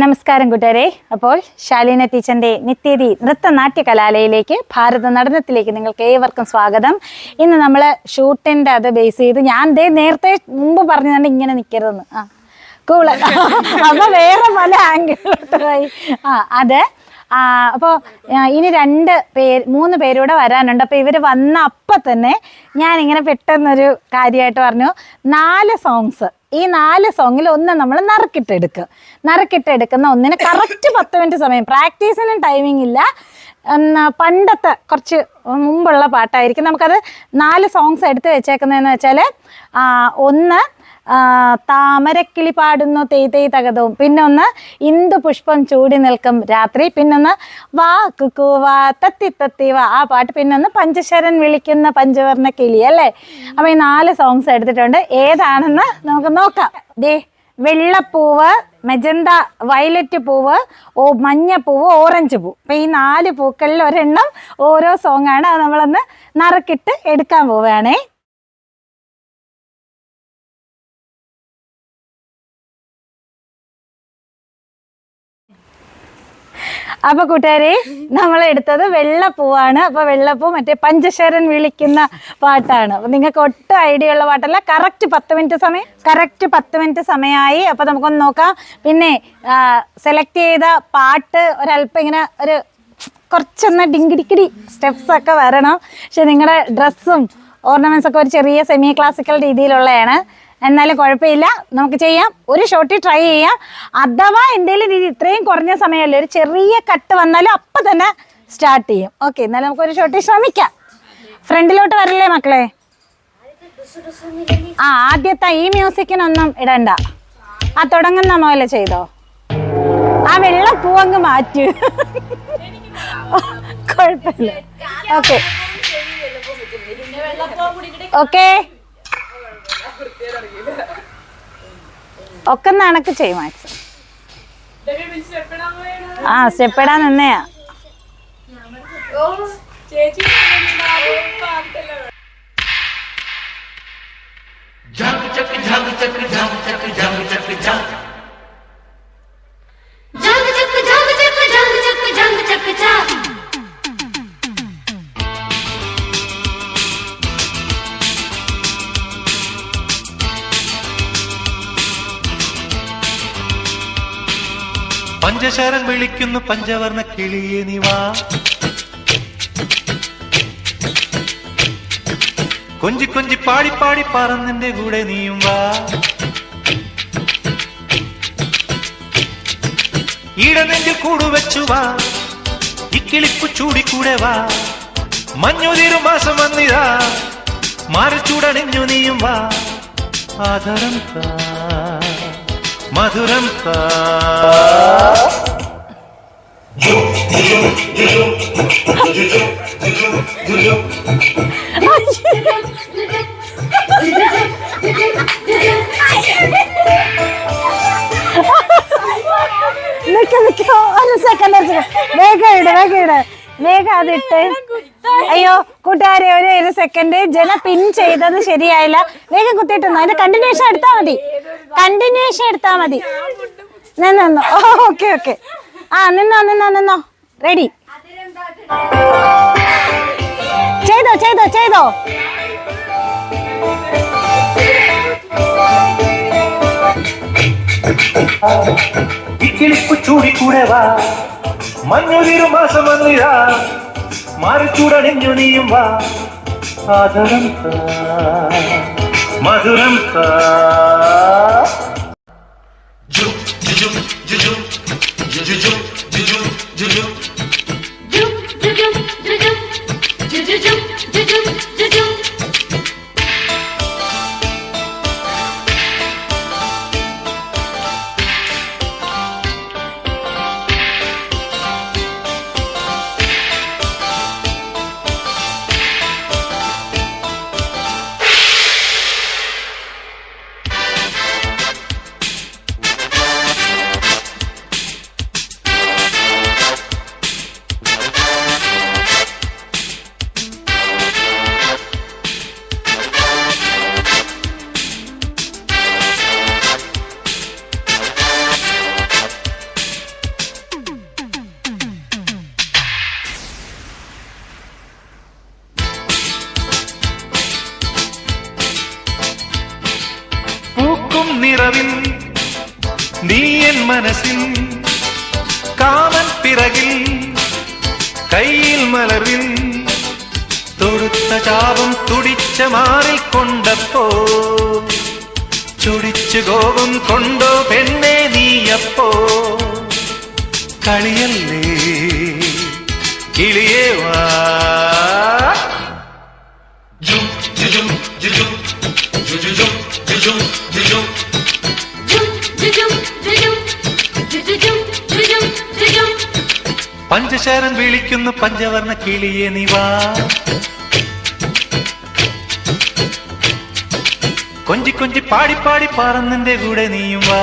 നമസ്കാരം കൂട്ടുകാരെ. അപ്പോൾ ശാലീന ടീച്ചറിന്റെ നിത്യതി നൃത്തനാട്യ കലാലയയിലേക്ക് ഭാരത നടനത്തിലേക്ക് നിങ്ങൾക്ക് ഏവർക്കും സ്വാഗതം. ഇന്ന് നമ്മൾ ഷൂട്ടിന്റെ അത് ബേസ് ചെയ്ത് ഞാൻ ദേ നേരത്തെ മുമ്പ് പറഞ്ഞതാണ് ഇങ്ങനെ നിൽക്കരുതെന്ന് ആ കൂൾ അപ്പൊ വേറെ പല ആംഗിളിലോട്ട് പോയി. ആ അത് അപ്പോൾ ഇനി രണ്ട് പേര് മൂന്ന് പേരൂടെ വരാനുണ്ട്. അപ്പോൾ ഇവർ വന്ന അപ്പം തന്നെ ഞാൻ ഇങ്ങനെ പെട്ടെന്നൊരു കാര്യമായിട്ട് പറഞ്ഞു. നാല് സോങ്സ് ഈ നാല് സോങ്ങിൽ ഒന്ന് നമ്മൾ നറുക്കിട്ടെടുക്കും. നറുക്കിട്ടെടുക്കുന്ന ഒന്നിന് കറക്റ്റ് പത്ത് മിനിറ്റ് സമയം. പ്രാക്ടീസിനും ടൈമിംഗ് ഇല്ല. പണ്ടത്തെ കുറച്ച് മുമ്പുള്ള പാട്ടായിരിക്കും. നമുക്കത് നാല് സോങ്സ് എടുത്ത് വെച്ചേക്കുന്നതെന്ന് വെച്ചാൽ ഒന്ന് താമരക്കിളി പാടുന്നു തേയ്തേ തെയ് തകതവും. പിന്നൊന്ന് ഇന്ദു പുഷ്പം ചൂടി നിൽക്കും രാത്രി. പിന്നൊന്ന് വാ കുക്കുവ തത്തി തത്തി വാ ആ പാട്ട്. പിന്നൊന്ന് പഞ്ചശരൻ വിളിക്കുന്ന പഞ്ചവർണ കിളി അല്ലേ? അപ്പൊ ഈ നാല് സോങ്സ് എടുത്തിട്ടുണ്ട്. ഏതാണെന്ന് നമുക്ക് നോക്കാം. ദേ വെള്ളപ്പൂവ് മെജന്ത വയലറ്റ് പൂവ് ഓ മഞ്ഞപ്പൂവ് ഓറഞ്ച് പൂ. അപ്പം ഈ നാല് പൂക്കളിൽ ഒരെണ്ണം ഓരോ സോങ്ങാണ് അത് നമ്മളൊന്ന് നറുക്കിട്ട് എടുക്കാൻ പോവുകയാണേ. അപ്പൊ കൂട്ടുകാരെ നമ്മൾ എടുത്തത് വെള്ളപ്പൂവാണ്. അപ്പൊ വെള്ളപ്പൂ മറ്റേ പഞ്ചശരൻ വിളിക്കുന്ന പാട്ടാണ്. അപ്പൊ നിങ്ങൾക്ക് ഒട്ടും ഐഡിയ ഉള്ള പാട്ടല്ല. കറക്റ്റ് പത്ത് മിനിറ്റ് സമയം. കറക്റ്റ് പത്ത് മിനിറ്റ് സമയമായി. അപ്പൊ നമുക്കൊന്ന് നോക്കാം. പിന്നെ സെലക്ട് ചെയ്ത പാട്ട് ഒരല്പം ഇങ്ങനെ ഒരു കുറച്ചൊന്ന് ഡിങ്കിടിക്കിടി സ്റ്റെപ്സ് ഒക്കെ വരണം. പക്ഷെ നിങ്ങളുടെ ഡ്രസ്സും ഓർണമെന്റ്സ് ഒക്കെ ഒരു ചെറിയ സെമി ക്ലാസിക്കൽ രീതിയിലുള്ളതാണ് എന്നാലും കുഴപ്പമില്ല. നമുക്ക് ചെയ്യാം. ഒരു ഷോട്ടിൽ ട്രൈ ചെയ്യാം. അഥവാ എന്തെങ്കിലും രീതി ഇത്രയും കുറഞ്ഞ സമയമല്ലേ ഒരു ചെറിയ കട്ട് വന്നാലും അപ്പം തന്നെ സ്റ്റാർട്ട് ചെയ്യും. ഓക്കെ എന്നാലും നമുക്ക് ഒരു ഷോട്ടിൽ ശ്രമിക്കാം. ഫ്രണ്ടിലോട്ട് വരല്ലേ മക്കളെ? ആ ആദ്യത്തെ ഈ മ്യൂസിക്കിനൊന്നും ഇടണ്ട. ആ തുടങ്ങുന്ന പോലെ ചെയ്തോ. ആ വെള്ള പൂവങ്ങ് മാറ്റി. കുഴപ്പമില്ല. ഓക്കെ ഓക്കെ ഒക്കെ നണക്ക് ചെയ്യും മാക്സ് ആ സ്റ്റെപ്പ് ഇടാൻ നിന്നെയാ जंग പഞ്ചശരൻ വിളിക്കുന്നു പഞ്ചവർണ കിളിയെ നിവാ കൊഞ്ചി കൊഞ്ചി പാടി പാടി പറന്നിന്റെ കൂടെ നീയും വാ. ഈടനെങ്കിൽ കൂടുവച്ചു വാ. ഇക്കിളിപ്പു ചൂടിക്കൂടെ വാ. മഞ്ഞുതിരു മാസം വന്നിതാ. മാറിച്ചൂടണിഞ്ഞു നീയും വാ. ആദരം താ. മധുരം താ. നിക്ക നിക്ക. ഒരു സെക്കൻഡ് ഒരു സെക്കൻഡ് വേഗം ഇട് വേഗം ഇട്. വേഗം അയ്യോ കൂട്ടുകാരെ ഒരു ഒരു സെക്കൻഡ് ജന പിൻ ചെയ്തത് ശരിയായില്ല. വേഗം കുത്തിയിട്ടുണ്ടോ അതിന്റെ കണ്ടിന്യൂഷൻ എടുത്താ മതി. കണ്ടിന്യൂഷൻ എടുത്താ മതി. നിന്നോ ഓക്കെ ഓക്കെ ആ നിന്നോ നിന്നോ നിന്നോ. റെഡി ചെയ്തോ ചെയ്തോ ചെയ്തോ. ഇക്കിളിപ്പു ചൂടിക്കൂടെ വാ മഞ്ഞുതിരു മാസം വന്നിതാ. മാറിച്ചൂടണിഞ്ഞു നീയും വാ. ആദരം ജുജു ജുജു താ जुम മനസ്സിൽ കാമൻ പിറകിൽ കയ്യിൽ മലറിൽ തൊടുത്ത ചാപം തുടിച്ച മാറിൽ കൊണ്ടപ്പോ ചുടിച്ചു കോപം കൊണ്ടോ പെണ്ണെ നീയപ്പോ കളിയല്ലേ കിളിയേ വാ. ജു ജു ജു ജു ജു ജുജും പഞ്ചശരൻ വിളിക്കുന്നു പഞ്ചവർണ കിളിയെ നീ വാ. കൊഞ്ചി കൊഞ്ചി പാടി പാടി പറന്നിന്റെ കൂടെ നീയും വാ.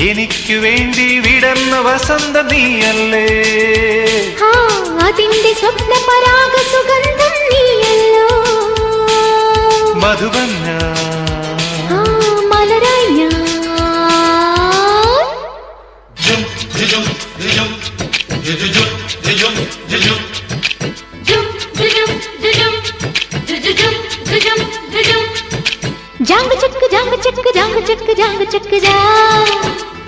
എനിക്ക് വേണ്ടി വിടർന്ന വസന്ത നീയല്ലേ? അതിന്റെ സ്വപ്ന പരാഗ സുഗന്ധം നീയല്ലോ. മധുബന്ന. ആ, മലരായി ഞാൻ ചക്ക് ജാങ്ക് ചക്ക് ജാങ്ക്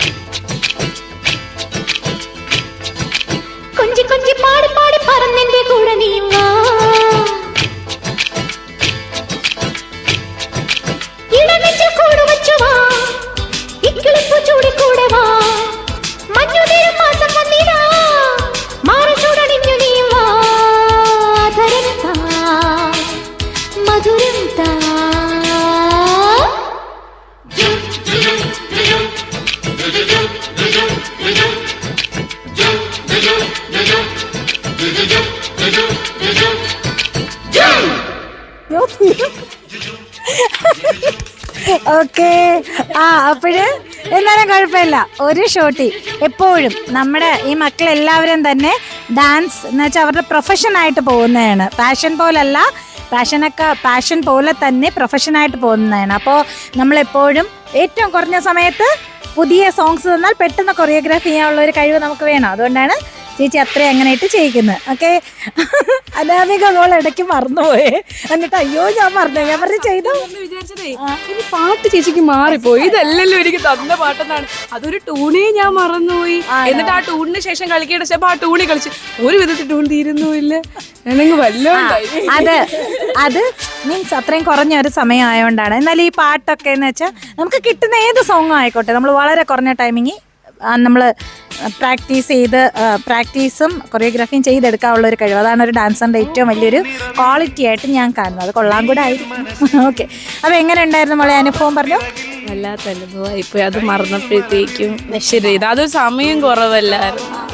ഓക്കെ. ആ അപ്പോഴ് എന്നാലും കുഴപ്പമില്ല. ഒരു ഷോട്ടി എപ്പോഴും നമ്മുടെ ഈ മക്കളെല്ലാവരും തന്നെ ഡാൻസ് എന്ന് വെച്ചാൽ അവരുടെ പ്രൊഫഷനായിട്ട് പോകുന്നതാണ്. പാഷൻ പോലല്ല പാഷനൊക്കെ പാഷൻ പോലെ തന്നെ പ്രൊഫഷനായിട്ട് പോകുന്നതാണ്. അപ്പോൾ നമ്മളെപ്പോഴും ഏറ്റവും കുറഞ്ഞ സമയത്ത് പുതിയ സോങ്സ് തന്നാൽ പെട്ടെന്ന് കൊറിയോഗ്രാഫി ചെയ്യാനുള്ള ഒരു കഴിവ് നമുക്ക് വേണം. അതുകൊണ്ടാണ് ചേച്ചി അത്ര അങ്ങനെയായിട്ട് ചെയ്യിക്കുന്നത് ഓക്കെ അനാമിക മോൾ ഇടയ്ക്ക് മറന്നുപോയേ. എന്നിട്ട് അയ്യോ ഞാൻ മറന്നു. ഞാൻ പറഞ്ഞു ചെയ്തു? വിചാരിച്ചതേ ഇനി പാട്ട് ചേച്ചിക്ക് മാറിപ്പോയി. ഇതല്ലല്ലോ എനിക്ക് തന്ന പാട്ടെന്നാണ്. അതൊരു ടൂണേ ഞാൻ മറന്നുപോയി. എന്നിട്ട് ആ ടൂണിന് ശേഷം കളിക്കേണ്ട ശേഷം ആ ടൂണി കളിച്ച് ഒരു വിധത്തിൽ ടൂൺ തീരുന്നുമില്ല. വല്ലോണ്ടായി അത് അത് മീൻസ് അത്രയും കുറഞ്ഞ ഒരു സമയം ആയതുകൊണ്ടാണ് എന്നാൽ ഈ പാട്ടൊക്കെ എന്ന് വെച്ചാൽ നമുക്ക് കിട്ടുന്ന ഏത് സോങ്ങും ആയിക്കോട്ടെ. നമ്മൾ വളരെ കുറഞ്ഞ ടൈമിങ് നമ്മൾ പ്രാക്ടീസ് ചെയ്ത് പ്രാക്ടീസും കൊറിയോഗ്രാഫിയും ചെയ്തെടുക്കാനുള്ള ഒരു കഴിവ്. അതാണ് ഒരു ഡാൻസറിന്റെ ഏറ്റവും വലിയൊരു ക്വാളിറ്റി ആയിട്ട് ഞാൻ കാണുന്നത്. അത് കൊള്ളാം കൂടെ ആയിരിക്കും. ഓക്കെ. അപ്പോൾ എങ്ങനെ ഉണ്ടായിരുന്നു മോളെ അനുഭവം പറഞ്ഞു? വല്ലാത്ത അനുഭവമായി പോയി. അത് മറന്നപ്പോഴത്തേക്കും ശരി ഇത്. അതൊരു സമയം കുറവല്ലായിരുന്നു.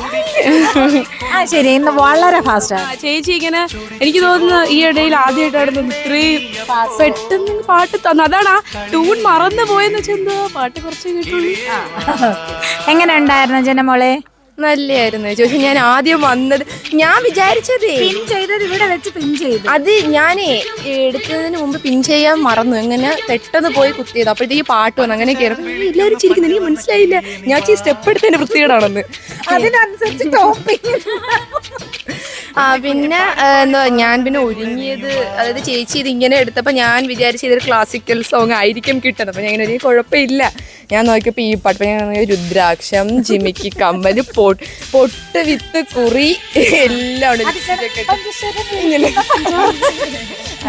ആ ശരി ഇന്ന് വളരെ ഫാസ്റ്റാണ് ചേച്ചി ഇങ്ങനെ എനിക്ക് തോന്നുന്നു ഈ ഇടയിൽ ആദ്യമായിട്ടായിരുന്നു ഇത്രയും പെട്ടെന്ന് പാട്ട് തന്നു. അതാണ് ആ ടൂൺ മറന്നു പോയെന്ന് വെച്ചാൽ പാട്ട് കുറച്ച് കിട്ടുള്ളൂ. എങ്ങനെ ഉണ്ടായിരുന്നു ജനമോളെ? നല്ലായിരുന്നു ചോദിച്ചു. ഞാൻ ആദ്യം വന്നത് ഞാൻ വിചാരിച്ചതേ പിൻ ചെയ്തത് ഇവിടെ വെച്ച് പിൻ ചെയ്തു. അത് ഞാനേ എടുത്തതിന് മുമ്പ് പിൻ ചെയ്യാൻ മറന്നു. ഇങ്ങനെ പെട്ടെന്ന് പോയി കുത്തിയത്. അപ്പോഴത്തേക്ക് പാട്ട് വന്നു. അങ്ങനെ കയറും എല്ലാവരും ചിരിക്കുന്നു. എനിക്ക് മനസ്സിലായില്ല. ഞാൻ സ്റ്റെപ്പ് എടുത്തതിന്റെ വൃത്തികേടാണെന്ന്. അതിനനുസരിച്ച് ടോപ്പിങ് ആ പിന്നെ എന്താ ഞാൻ പിന്നെ ഒരുങ്ങിയത്. അതായത് ചേച്ചി ഇത് ഇങ്ങനെ എടുത്തപ്പോൾ ഞാൻ വിചാരിച്ച ഇതൊരു ക്ലാസിക്കൽ സോങ് ആയിരിക്കും കിട്ടുന്നത്. അപ്പം ഞാൻ ഇങ്ങനെ ഒരു കുഴപ്പമില്ല. ഞാൻ നോക്കിയപ്പോൾ ഈ പാട്ട്. ഞാൻ രുദ്രാക്ഷം ജിമിക്ക് കമ്മൽ പൊട്ട് പൊട്ട് വിത്ത് കുറി എല്ലാം ഉണ്ട് ലിപ്സ്റ്റിക്കൊക്കെ ഇട്ട്. ഇങ്ങനെ.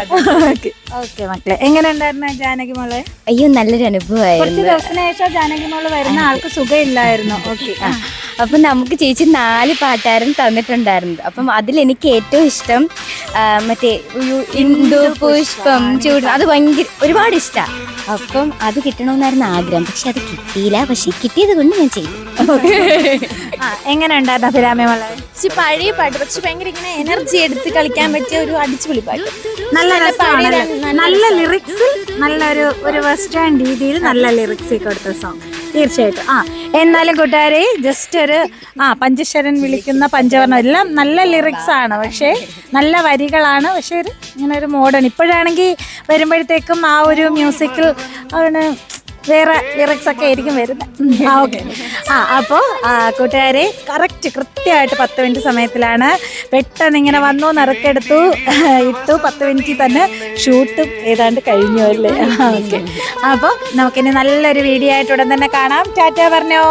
ഓക്കെ. മക്കളെ. എങ്ങനെ ഉണ്ടായിരുന്നു ജാനകി മോളെ? അയ്യോ നല്ലൊരു അനുഭവമായിരുന്നു. കുറച്ച് ദിവസത്തിന് ശേഷം ജാനകി മോൾ വരുന്ന ആൾക്ക് സുഖമില്ലായിരുന്നു. ഓക്കെ ആ. അപ്പം നമുക്ക് ചേച്ചി നാല് പാട്ടായിരുന്നു തന്നിട്ടുണ്ടായിരുന്നത്. അപ്പം അതിൽ എനിക്ക് ഏറ്റവും ഇഷ്ടം ആ, മറ്റേ ഒരു ഇന്ദു പുഷ്പം ചൂട്. അത് ഭയങ്കര ഒരുപാട് ഇഷ്ടമാണ് അപ്പം അത് കിട്ടണമെന്നായിരുന്നു ആഗ്രഹം. പക്ഷെ അത് കിട്ടിയില്ല. പക്ഷെ കിട്ടിയത് കൊണ്ട് ഞാൻ ചെയ്തു. എങ്ങനെ ഉണ്ടായിരുന്നു അഭിരാമി വളരെ പക്ഷെ പഴയ പാട്ട് പക്ഷെ ഭയങ്കര ഇങ്ങനെ എനർജി എടുത്ത് കളിക്കാൻ പറ്റിയ ഒരു അടിച്ചുപൊളി പാട്ട്. നല്ല രസമാണ്. നല്ല ലിറിക്സിൽ നല്ലൊരു ഒരു വെസ്റ്റേൺ രീതിയിൽ നല്ല ലിറിക്സ് കൊടുത്ത സോങ് തീർച്ചയായിട്ടും. ആ എന്നാലും കൂട്ടുകാരെ ജസ്റ്റ് ഒരു ആ പഞ്ചശരൻ വിളിക്കുന്ന പഞ്ചവർണം എല്ലാം നല്ല ലിറിക്സ് ആണ്. പക്ഷേ നല്ല വരികളാണ്. പക്ഷേ ഒരു ഇങ്ങനെ ഒരു മോഡേൺ ഇപ്പോഴാണെങ്കിൽ വരുമ്പോഴത്തേക്കും ആ ഒരു മ്യൂസിക്കിൽ അവന് വേറെ ലിറിക്സ് ഒക്കെ ആയിരിക്കും വരുന്നത് ആ ഓക്കെ ആ അപ്പോൾ കൂട്ടുകാരെ കറക്റ്റ് കൃത്യമായിട്ട് പത്ത് മിനിറ്റ് സമയത്തിലാണ് പെട്ടെന്ന് ഇങ്ങനെ വന്നു നിറക്കെടുത്തു ഇട്ടു പത്ത് മിനിറ്റിൽ തന്നെ ഷൂട്ടും ഏതാണ്ട് കഴിഞ്ഞു അല്ലേ? ഓക്കെ അപ്പോൾ നമുക്കിനി നല്ലൊരു വീഡിയോ ആയിട്ട് ഉടൻ തന്നെ കാണാം. ടാറ്റ പറഞ്ഞോ?